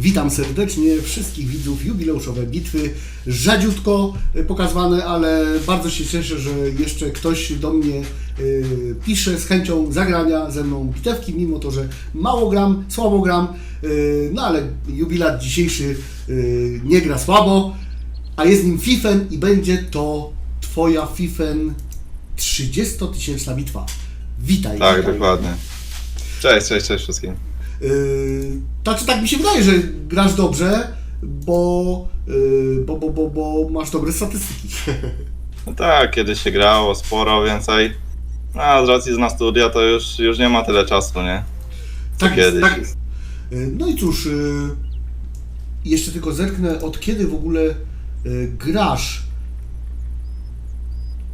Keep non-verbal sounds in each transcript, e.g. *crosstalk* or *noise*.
Witam serdecznie wszystkich widzów jubileuszowe bitwy. Rzadziutko y, pokazywane, ale bardzo się cieszę, że jeszcze ktoś do mnie y, pisze z chęcią zagrania ze mną bitewki, mimo to, że mało gram, słabo gram, y, no ale jubilat dzisiejszy nie gra słabo, a jest nim Fifen i będzie to Twoja Fifen 30-tysięczna bitwa. Witaj. Tak, witaj. dokładnie. Cześć, cześć, cześć wszystkim. Znaczy tak mi się wydaje, że grasz dobrze, bo, yy, bo, bo, bo, bo masz dobre statystyki. No *laughs* tak, kiedyś się grało sporo więcej. A z racji z na studia to już, już nie ma tyle czasu, nie? Co tak jest, kiedyś. tak jest. Yy, No i cóż, jeszcze tylko zerknę, od kiedy w ogóle grasz?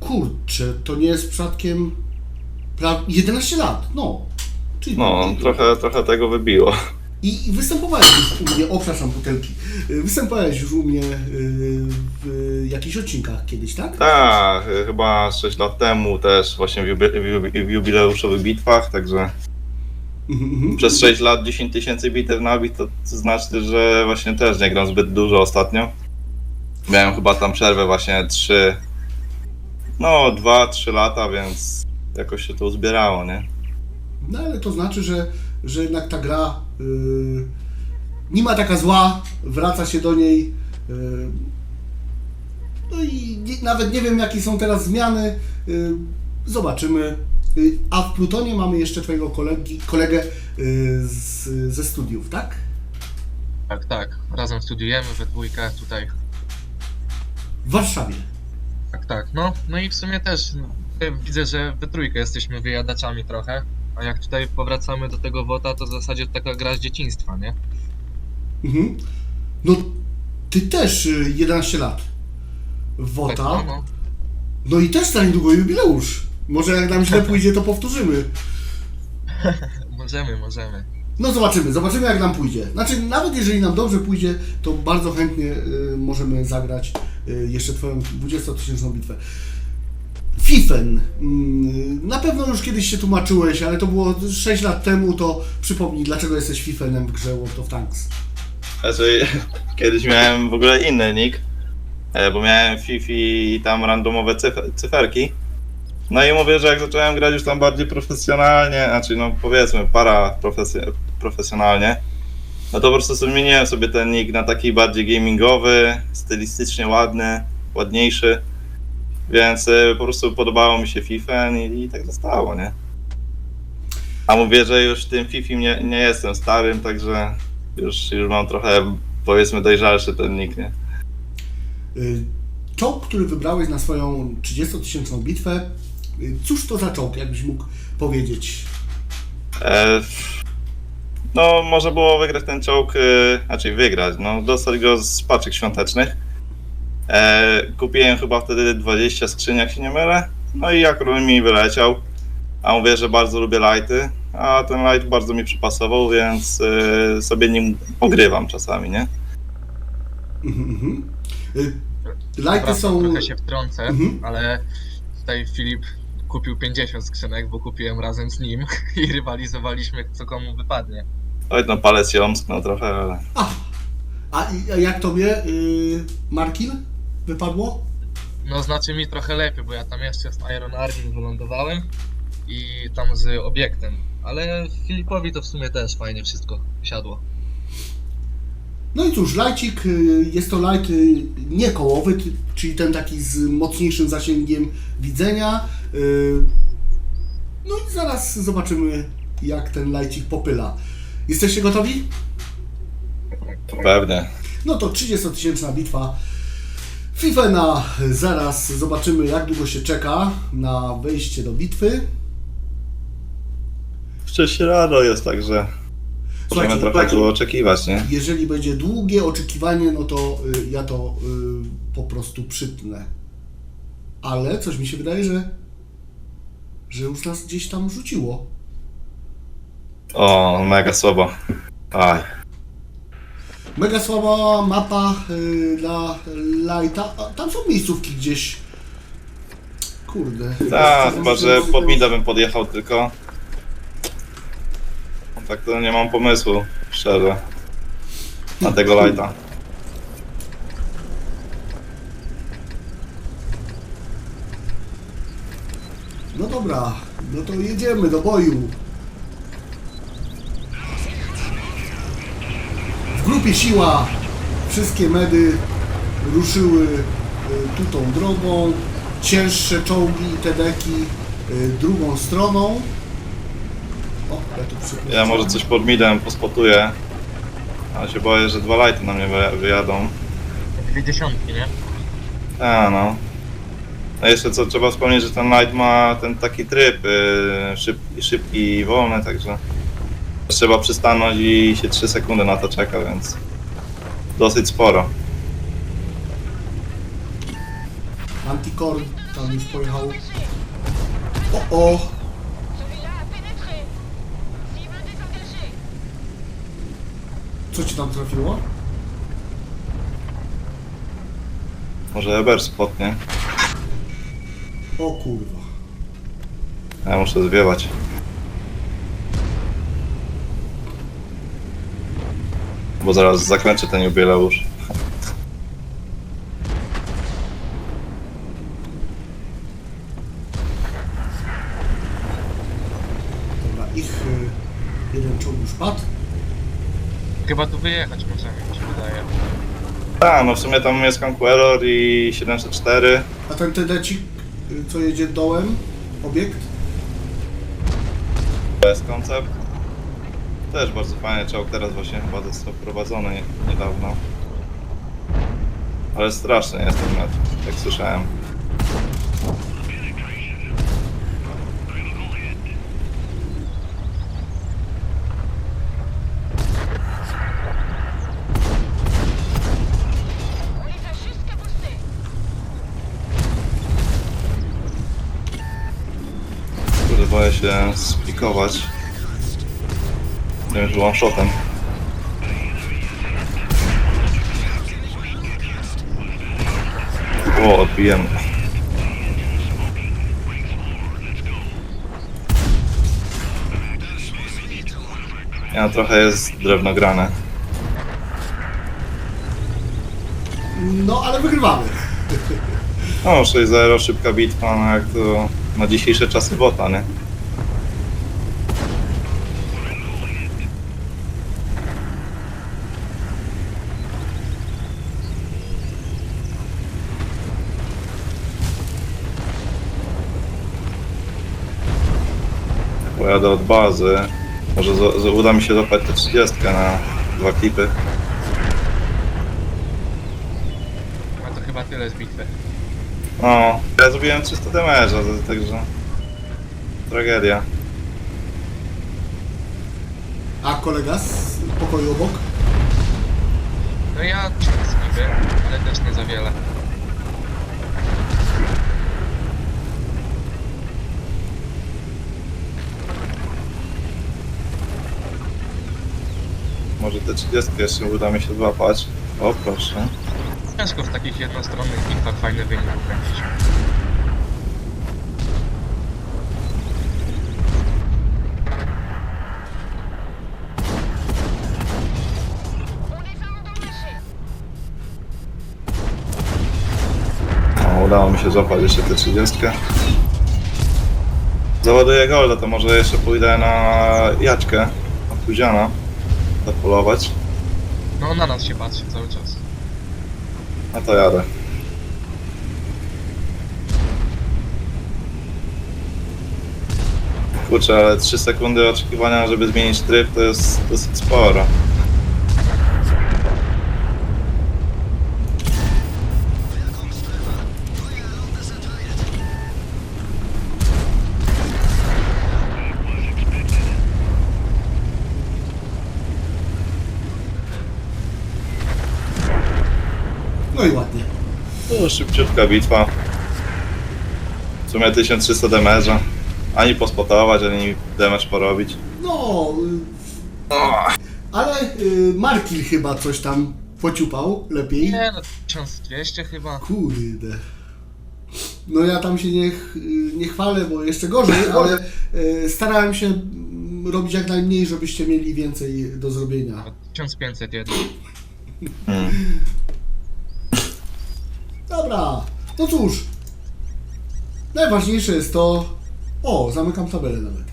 Kurczę, to nie jest przypadkiem pra- 11 lat, no. Czyli No, trochę, trochę tego wybiło. I, I występowałeś już u mnie, o przepraszam, butelki. Yy, Występowałeś już u mnie yy, w jakichś odcinkach kiedyś, tak? Tak, chyba 6 lat temu też właśnie w, jubi- w jubi- w jubileuszowych bitwach, także Mhm, mhm. przez 6 lat 10 tysięcy bitew nabit, to znaczy, że właśnie też nie gram zbyt dużo ostatnio. Miałem chyba tam przerwę właśnie 3, no 2-3 lata, więc jakoś się to uzbierało, nie? No ale to znaczy, że, że jednak ta gra yy, nie ma taka zła, wraca się do niej. Yy, no i nie, nawet nie wiem, jakie są teraz zmiany. Yy, zobaczymy. Yy, a w Plutonie mamy jeszcze Twojego kolegi, kolegę yy, z, ze studiów, tak? Tak, tak. Razem studiujemy we dwójkę tutaj. W Warszawie. Tak, tak. No, no i w sumie też no, widzę, że we trójkę jesteśmy wyjadaczami trochę. A jak tutaj powracamy do tego WOTA, to w zasadzie taka gra z dzieciństwa, nie? Mhm. No, Ty też yy, 11 lat. W Tak, WOTA. no, no. No i też za niedługo jubileusz. Może jak nam źle *laughs* pójdzie, to powtórzymy. *laughs* Możemy, możemy. No zobaczymy, zobaczymy jak nam pójdzie. Znaczy, nawet jeżeli nam dobrze pójdzie, to bardzo chętnie y, możemy zagrać y, jeszcze Twoją 20-tysięczną bitwę. Fifen. Mm, na pewno już kiedyś się tłumaczyłeś, ale to było 6 lat temu, to przypomnij, dlaczego jesteś Fifenem w grze World of Tanks. Znaczy, kiedyś miałem w ogóle inny nick, e, bo miałem Fifi i tam randomowe cyf- cyferki. No i mówię, że jak zacząłem grać już tam bardziej profesjonalnie, znaczy no powiedzmy para profesj- profesjonalnie, no to po prostu zmieniłem sobie ten nick na taki bardziej gamingowy, stylistycznie ładny, ładniejszy. Więc e, po prostu podobało mi się FIFA i, i tak zostało, nie? A mówię, że już w tym FIFA nie, nie jestem starym, także już, już mam trochę, powiedzmy, dojrzalszy ten nick, nie? Y, Czołg, który wybrałeś na swoją 30-tysięczną bitwę, y, cóż to za czołg, jakbyś mógł powiedzieć? E, no, można było wygrać ten czołg, e, znaczy wygrać, no, dostać go z paczek świątecznych. E, kupiłem chyba wtedy 20 skrzyń, jak się nie mylę, no i akurat mi wyleciał. A mówię, że bardzo lubię lighty, a ten light bardzo mi przypasował, więc e, sobie nim pogrywam czasami, nie? Mhm, mhm. Y, Lighty są... trochę się wtrącę, Mhm. ale tutaj Filip kupił 50 skrzynek, bo kupiłem razem z nim *laughs* i rywalizowaliśmy, co komu wypadnie. Oj, no palec się omsknął trochę, ale... A, a jak tobie, yy, Markin, wypadło? No znaczy mi trochę lepiej, bo ja tam jeszcze z Iron Army wylądowałem i tam z obiektem. Ale Filipowi to w sumie też fajnie wszystko siadło. No i cóż, lajcik, y, jest to light y, niekołowy, ty- czyli ten taki z mocniejszym zasięgiem widzenia. y, No i zaraz zobaczymy, jak ten lajcik popyla. Jesteście gotowi? Pewnie. No to 30-tysięczna bitwa. FIFA na zaraz zobaczymy, jak długo się czeka na wejście do bitwy. Wcześniej rano jest, także możemy trochę słuchajcie. tu oczekiwać, nie? Jeżeli będzie długie oczekiwanie, no to y, ja to y, po prostu przytnę. Ale coś mi się wydaje, że, że już nas gdzieś tam rzuciło. O, mega słabo. Aj. Mega słaba mapa y, dla Lighta. A tam są miejscówki gdzieś. Kurde. Tak, chyba że pod mida bym podjechał tylko. Tak to nie mam pomysłu, szczerze. na tego lighta. No dobra, no to jedziemy do boju. W grupie siła wszystkie medy ruszyły y, tu tą drogą. Cięższe czołgi i tedeki y, drugą stroną. O, ja tu przypuszczam. Ja może coś pod midem pospotuję. Ale się boję, że dwa lighty na mnie wy- wyjadą. Dwie dziesiątki, nie? A no. A jeszcze co trzeba wspomnieć, że ten light ma ten taki tryb yy, szybki, szybki i wolny, także trzeba przystanąć i się 3 sekundy na to czeka, więc dosyć sporo. Anticorn tam już pojechał. O, o! Co ci tam trafiło? Może Eber spotnie. O kurwa. Ja muszę zwiewać. Bo zaraz zakończę ten jubileusz. Dobra, ich y, jeden czołg już padł. Chyba tu wyjechać możemy, mi się wydaje. A, no w sumie tam jest Conqueror i 704. A ten tedecik, y, co jedzie dołem, obiekt? To jest koncept. Też bardzo fajny czołg, teraz właśnie chyba został wprowadzony nie- niedawno. Ale straszny jest ten jak słyszałem. On les a juste cabossés. Kurde, boję się splikować. Nie wiem, że one shotem. O, odbijemy. Ja trochę jest drewno grane. No, ale wygrywamy. No, 6-0, szybka bitwa, no jak to na dzisiejsze czasy bota, nie? Pojadę od bazy. Może z, z, uda mi się złapać tę 30 na dwa klipy. A to chyba tyle z bitwy. No, ja zrobiłem 300 damage'a, także... Tragedia. A kolega z pokoju obok? No ja trzy skipy, ale też nie za wiele. Może te 30 jeszcze uda mi się złapać. O, proszę. Ciężko w takich jednostronnych bitwach fajny wynik ukręcić. Udało mi się złapać jeszcze tę 30. Załaduję golda, to może jeszcze pójdę na Jaćkę, na Puziana, zapolować. No na nas się patrzy cały czas. No to jadę. Kurczę, ale 3 sekundy oczekiwania, żeby zmienić tryb, to jest dosyć sporo. To szybciutka bitwa. W sumie 1300 damage'a. Ani pospotować, ani damage porobić. No, y, ale y, Markil chyba coś tam pociupał lepiej. Nie no, 1200 chyba. Kurde. No ja tam się nie, ch- nie chwalę, bo jeszcze gorzej, *laughs* ale y, starałem się mm, robić jak najmniej, żebyście mieli więcej do zrobienia. 1500 jednak. Mm. Dobra, no cóż. Najważniejsze jest to... O, zamykam tabelę nawet.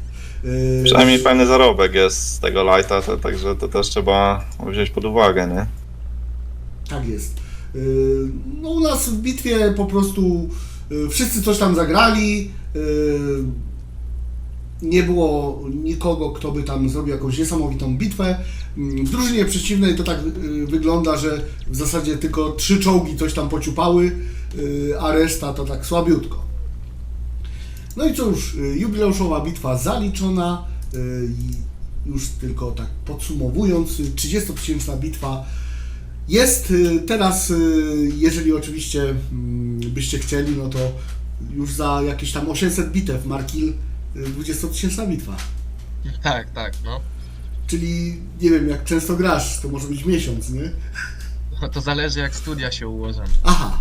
Yy, Przynajmniej fajny zarobek jest z tego lighta, to, także to też trzeba wziąć pod uwagę, nie? Tak jest. Yy, No u nas w bitwie po prostu yy, wszyscy coś tam zagrali. yy, Nie było nikogo, kto by tam zrobił jakąś niesamowitą bitwę. Mm, W drużynie przeciwnej to tak yy, wygląda, że w zasadzie tylko trzy czołgi coś tam pociupały, yy, a reszta to tak słabiutko. No i cóż, yy, jubileuszowa bitwa zaliczona. Już tylko tak podsumowując, yy, 30-tysięczna bitwa jest y, teraz, y, jeżeli oczywiście mm, byście chcieli, no to już za jakieś tam 800 bitew Markil y, 20-tysięczna bitwa. Tak, tak, no. Czyli nie wiem, jak często grasz, to może być miesiąc, nie? No To zależy jak studia się ułożą. Aha.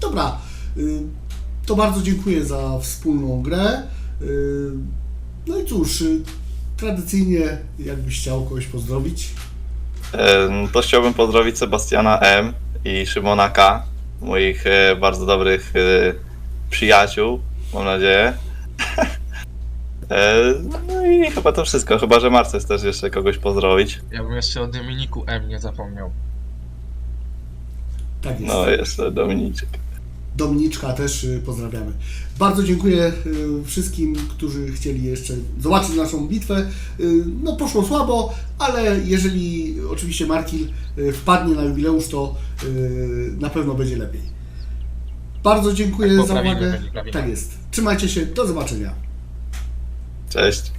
Dobra. y, To bardzo dziękuję za wspólną grę. Y, No i cóż, y, tradycyjnie, jakbyś chciał kogoś pozdrowić. To chciałbym pozdrowić Sebastiana M i Szymona K, moich e, bardzo dobrych e, przyjaciół, mam nadzieję. E, No i chyba to wszystko, chyba że Marces też jeszcze kogoś pozdrowić. Ja bym jeszcze o Dominiku M nie zapomniał. Tak jest. No jeszcze Dominiczek. Dominiczka też y, pozdrawiamy. Bardzo dziękuję y, wszystkim, którzy chcieli jeszcze zobaczyć naszą bitwę. Y, No poszło słabo, ale jeżeli oczywiście Markil wpadnie na jubileusz, to na pewno będzie lepiej. Bardzo dziękuję Tak, za uwagę. Tak jest. Trzymajcie się, do zobaczenia. Cześć.